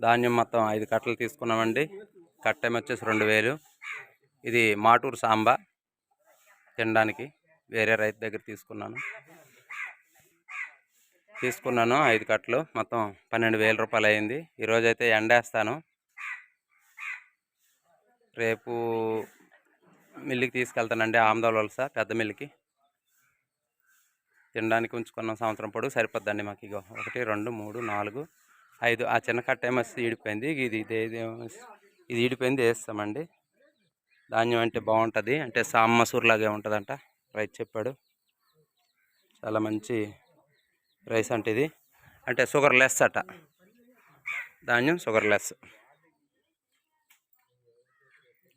ధాన్యం మొత్తం ఐదు కట్టలు తీసుకున్నామండి. కట్టెం వచ్చేసి రెండు వేలు. ఇది మాటూరు సాంబా తినడానికి. వేరే రైతు దగ్గర తీసుకున్నాను. తీసుకున్నాను ఐదు కట్టలు. మొత్తం పన్నెండు వేల రూపాయలు అయింది. ఈరోజు అయితే ఎండేస్తాను. రేపు మిల్లికి తీసుకెళ్తానండి ఆమదాల వలస పెద్ద మిల్లుకి. తినడానికి ఉంచుకున్న సంవత్సరం పొడుగు సరిపోద్దండి మాకు. ఇగో ఒకటి రెండు మూడు నాలుగు ఐదు. ఆ చిన్న కట్ట ఏమో ఈడిపోయింది. ఇది ఇది ఇది ఇది ఈడిపోయింది వేస్తామండి. ధాన్యం అంటే బాగుంటుంది. అంటే సామ్ మసూర్ లాగే ఉంటుందంట. రైస్ చెప్పాడు. చాలా మంచి రైస్ అంటే ఇది. అంటే షుగర్ లెస్ అట. ధాన్యం షుగర్ లెస్.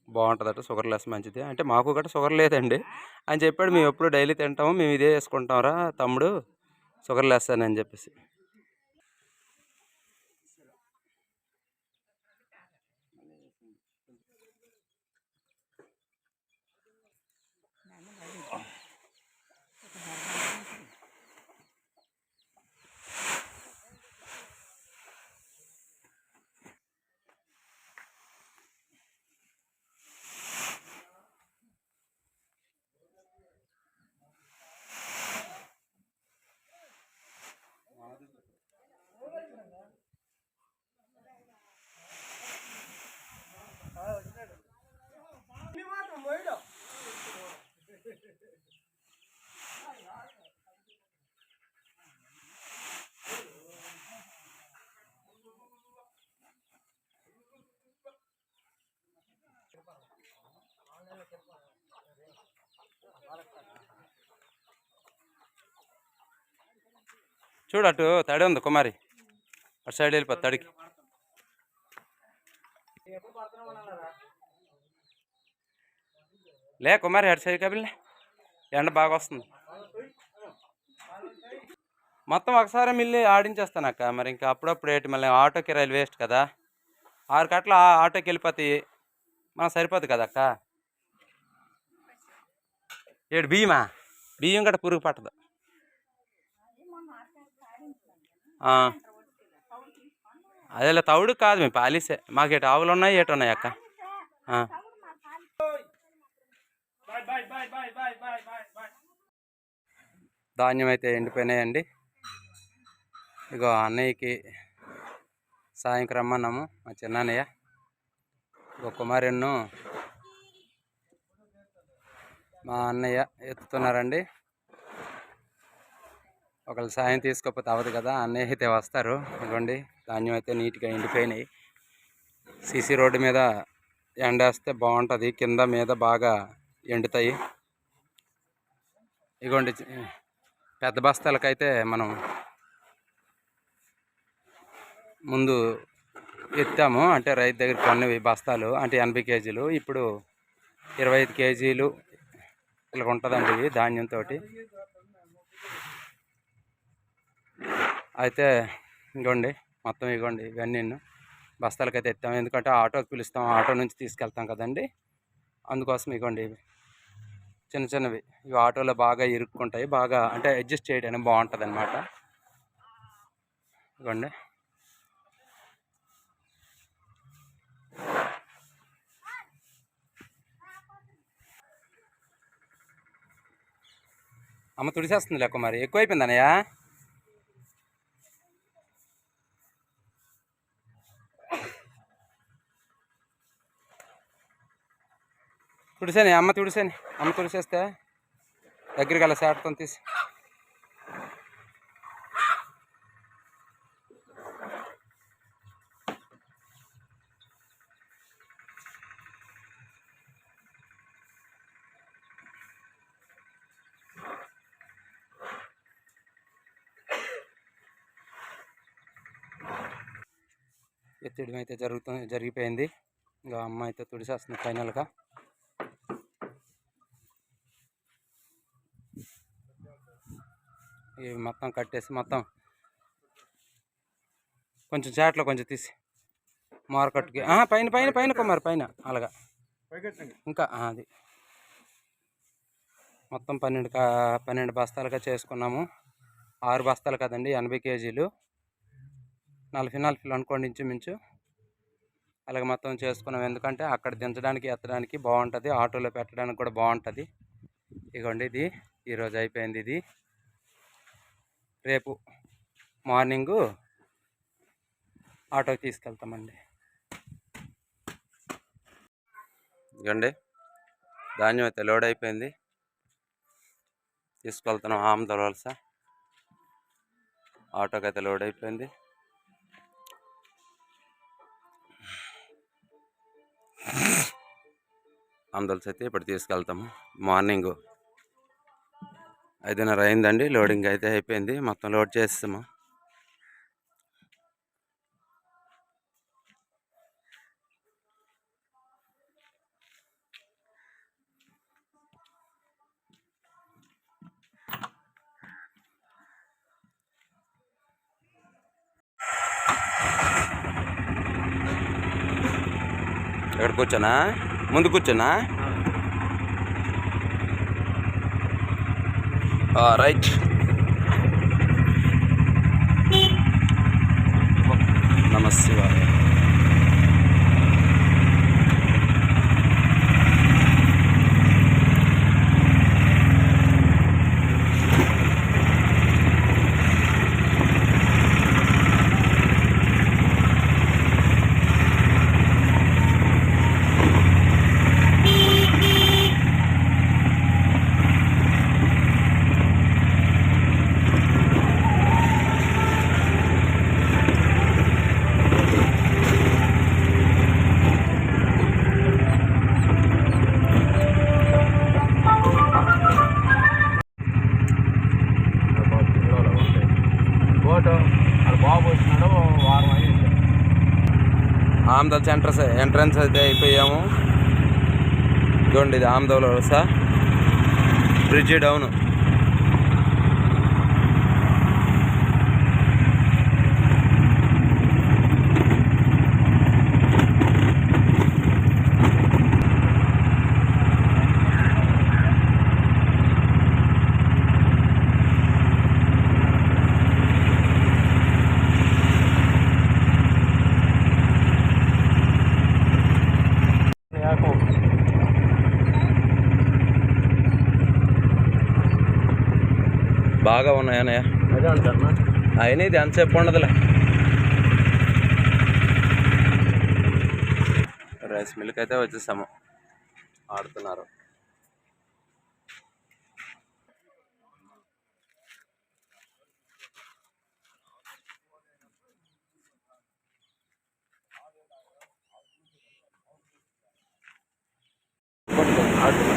బాగుంటుందట షుగర్ లెస్ మంచిది. అంటే మాకు కూడా షుగర్ లేదండి. అని చెప్పాడు మేము ఎప్పుడు డైలీ తింటాము మేము ఇదే వేసుకుంటాంరా తమ్ముడు షుగర్ లెస్ అని అని చెప్పేసి. చూడు అటు తడి ఉంది కుమారి. అటు సైడ్ వెళ్ళిపోతుంది తడికి. లే కుమారి అటు సైడ్ కబిల్లే ఎండ బాగా వస్తుంది. మొత్తం ఒకసారి మిల్లి ఆడించేస్తాను అక్క. మరి ఇంకా అప్పుడప్పుడు ఏంటి మళ్ళీ ఆటో కిరాయిలు వేస్ట్ కదా. ఆరు కట్ల ఆ- ఆటోకి వెళ్ళిపోతాయి మనకు సరిపోదు కదా అక్క? ఏడు బియ్యమా? బియ్యం గట్ట పురుగు పట్టదు ఆ. అదేలే తవుడు కాదు మేము పాలిసే. మాకు ఎటు ఆవులు ఉన్నాయి ఎటు ఉన్నాయి అక్క? ధాన్యం అయితే ఎండిపోయినాయండి. ఇగో అన్నయ్యకి సాయంత్రం రమ్మన్నాము మా చిన్నయ్య ఇగో కుమారును మా అన్నయ్య ఎత్తుతున్నారండి. ఒకళ్ళు సాయం తీసుకోకపోతే అవ్వదు కదా అన్నయ్య అయితే వస్తారు. ఇదిగోండి ధాన్యం అయితే నీట్గా ఎండిపోయినాయి. సీసీ రోడ్డు మీద ఎండేస్తే బాగుంటుంది కింద మీద బాగా ఎండుతాయి. ఇగోండి పెద్ద బస్తాలకైతే మనం ముందు ఎత్తాము. అంటే రైతు దగ్గర కొన్నవి బస్తాలు అంటే ఎనభై కేజీలు. ఇప్పుడు ఇరవై ఐదు కేజీలు ఇలా ఉంటుందండి ఇవి ధాన్యంతో అయితే ఇగోండి మొత్తం ఇగోండి ఇవన్నీ బస్తాలకైతే ఎత్తాం. ఎందుకంటే ఆటోకి పిలుస్తాం ఆటో నుంచి తీసుకెళ్తాం కదండి. అందుకోసం ఇగోండి ఇవి చిన్న చిన్నవి. ఇవి ఆటోలో బాగా ఇరుక్కుంటాయి బాగా అంటే అడ్జస్ట్ చేయడానికి బాగుంటుంది అనమాట ఇగోండి. అమ్మ తుడిసేస్తుంది లేక మరి ఎక్కువైపోయింది అన్నయ్య? తుడిసేని అమ్మ తుడిసేని. అమ్మ తుడిసేస్తే దగ్గరికి వెళ్ళ శాటతో తీసి. ఎత్తడం అయితే జరుగుతుంది జరిగిపోయింది. ఇంకా అమ్మ అయితే తుడిసేస్తుంది ఫైనల్గా. ఇవి మొత్తం కట్టేసి మొత్తం కొంచెం చాట్లో కొంచెం తీసి మార్కెట్కి పైన పైన పైన కుమార్ పైన అలాగా. ఇంకా అది. మొత్తం పన్నెండు కా పన్నెండు బస్తాలుగా చేసుకున్నాము. ఆరు బస్తాలు కదండి ఎనభై కేజీలు. నలభై నలభై అనుకోండి ఇంచుమించు. అలాగే మొత్తం చేసుకున్నాం. ఎందుకంటే అక్కడ దించడానికి ఎత్తడానికి బాగుంటుంది. ఆటోలో పెట్టడానికి కూడా బాగుంటుంది. ఇదిగోండి ఇది. ఈరోజు అయిపోయింది ఇది. రేపు మార్నింగు ఆటోకి తీసుకెళ్తామండి. ఇదిగండి. ధాన్యం అయితే లోడ్ అయిపోయింది. తీసుకెళ్తున్నాం ఆమదల వలస ఆటోకి అయితే లోడ్ అయిపోయింది. ఆమదలస అయితే ఇప్పుడు తీసుకెళ్తాము. మార్నింగు ఐదున్నర అయిందండి లోడింగ్ అయితే అయిపోయింది. మొత్తం లోడ్ చేస్తాము ఎక్కడ కూర్చోనా? ముందు కూర్చోనా? రైట్. నమస్కారం ఆమదల్ సెంటర్ ఎంట్రన్స్ అయితే అయిపోయాము. ఇదిగోండి ఇది ఆమదవల వలస బ్రిడ్జ్ డౌన్. బాగా ఉన్నాయన్నయ్య. అయినా ఇది ఎంతసేపు ఉండదులే. రైస్ మిల్క్ అయితే వచ్చేసాము. ఆడుతున్నారు. ఆ,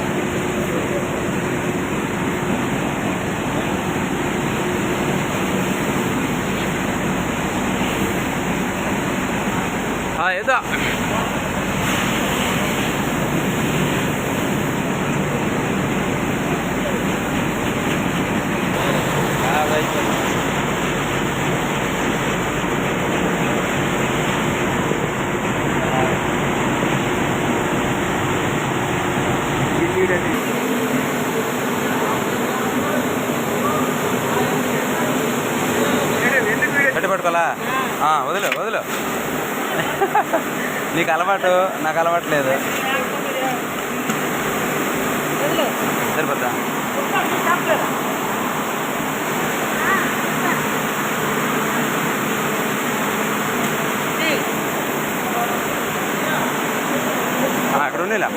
నీకు అలవాటు నాకు అలవాటు లేదు సరిపోతా ఆ, అక్కడ ఉండేలా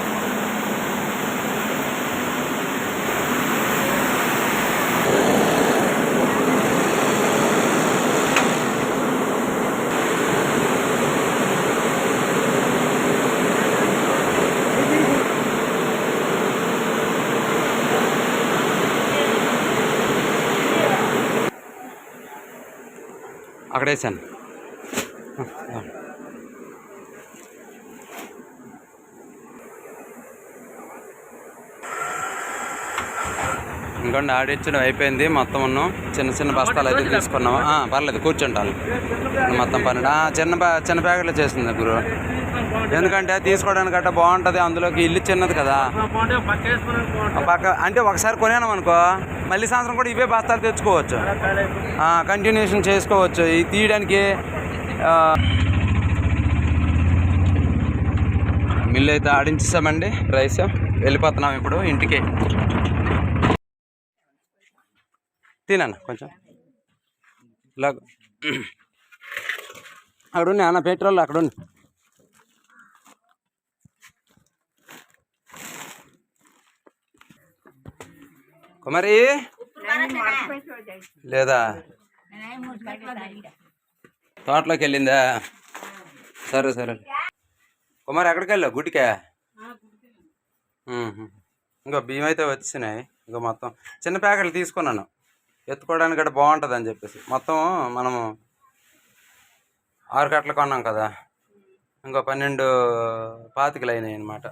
అక్కడ వేసాను ఇంకోండి ఆడిచ్చడం అయిపోయింది. మొత్తం ఉన్నాం చిన్న చిన్న బస్తాలు అయితే తీసుకున్నాం ఆ, పర్లేదు కూర్చుంటాను మొత్తం పన్నెండు చిన్న చిన్న ప్యాకెట్లు చేసింది గురు. ఎందుకంటే తీసుకోవడానికి గట్రా బాగుంటుంది అందులోకి ఇల్లు చిన్నది కదా. పక్క అంటే ఒకసారి కొనాను అనుకో మళ్ళీ సాయంత్రం కూడా ఇవే బస్తాలు తెచ్చుకోవచ్చు. కంటిన్యూషన్ చేసుకోవచ్చు. ఇది తీయడానికి మిల్లు అయితే ఆడించేసామండి రైస్. వెళ్ళిపోతున్నాం ఇప్పుడు ఇంటికి. తినన్న కొంచెం. ఇలా అక్కడ ఉన్నాయి అన్న పెట్రోల్ అక్కడ ఉంది కుమారి? లేదా? తోటలోకి వెళ్ళిందా సరే సరే. కుమారి ఎక్కడికి వెళ్ళావు గుడికా ఇంకో బియ్యం అయితే వచ్చినాయి ఇంకో మొత్తం చిన్న ప్యాకెట్లు తీసుకున్నాను. ఎత్తుకోవడానికి కూడా బాగుంటుంది అని చెప్పేసి. మొత్తం మనము ఆరు కట్టలు కొన్నాం కదా. ఇంకో పన్నెండు పాతికలు అయినాయి అనమాట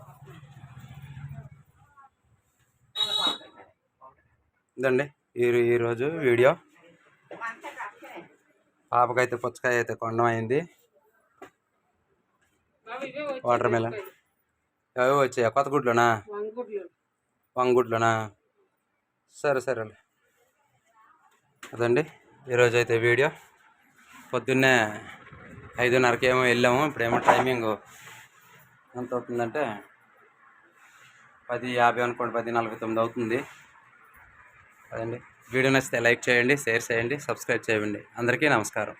ఇదండి. ఈ ఈరోజు వీడియో. పాపకైతే పుచ్చకాయ అయితే కొండం అయింది. Watermelon. అవి వచ్చాయా? కొత్త గుడ్లోనా? వంగుడ్లోనా? సరే సరే అదండి. ఈరోజు అయితే వీడియో. పొద్దున్నే ఐదున్నరకి ఏమో వెళ్ళాము. ఇప్పుడేమో టైమింగ్ ఎంత అవుతుందంటే పది యాభై అనుకోండి పది నలభై తొమ్మిది అవుతుంది. అదండి. వీడియో నచ్చితే లైక్ చేయండి షేర్ చేయండి సబ్స్క్రైబ్ చేయండి. అందరికీ నమస్కారం.